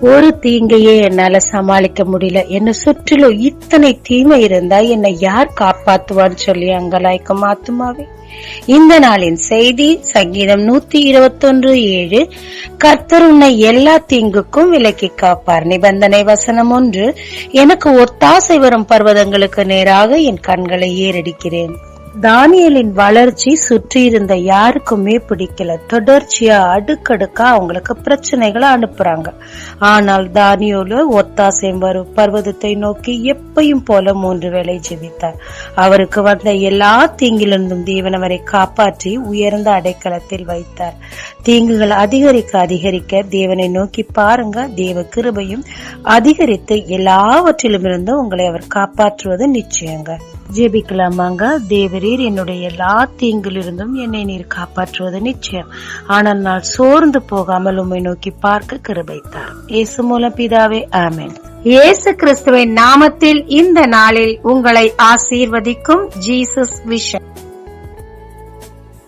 ஒரு தீங்கையே என்னால சமாளிக்க முடியல. என்ன சுற்றிலும் இத்தனை தீமை இருந்தா என்னை யார் காப்பாத்துவான்னு சொல்லி அங்கலாய்க்கும் ஆத்துமாவே இந்த நாளின் செய்தி சங்கீதம் நூத்தி இருபத்தொன்று ஏழு கர்த்தர் உன்னை எல்லா தீங்குக்கும் விலக்கி காப்பார். நிபந்தனை வசனம் ஒன்று எனக்கு ஒத்தாசை வரும் பர்வதங்களுக்கு நேராக என் கண்களை ஏறடிக்கிறேன். தானியலின் வளர்ச்சி சுற்றி இருந்த யாருக்குமே பிடிக்கல. தொடர்ச்சியா அடுக்கடுக்கா அவங்களுக்கு பிரச்சனைகளை அனுப்புறாங்க. ஆனால் தானியோல ஒத்தாசையும் வரும் பர்வதத்தை நோக்கி எப்பையும் போல மூன்று வேளை ஜெபித்தார். அவருக்கு வந்த எல்லா தீங்கிலிருந்தும் தேவன் அவரை காப்பாற்றி உயர்ந்த அடைக்கலத்தில் வைத்தார். தீங்குகள் அதிகரிக்க அதிகரிக்க தேவனை நோக்கி பாருங்க தேவ கிருபையும் அதிகரித்து எல்லாவற்றிலும் இருந்து உங்களை அவர் காப்பாற்றுவது நிச்சயங்க. ஜெபிக்கலாமாங்க? தேவரீர் என்னுடைய எல்லா தீங்கிலிருந்தும் என்னை நீர் காப்பாற்றுவது நிச்சயம். ஆனால் நான் சோர்ந்து போகாமல் உம்மை நோக்கி பார்க்க கிருபைத்தார் இயேசு மூலம் பிதாவே ஆமேன். இயேசு கிறிஸ்துவின் நாமத்தில் இந்த நாளில் உங்களை ஆசீர்வதிக்கும் ஜீசஸ் விஷன்.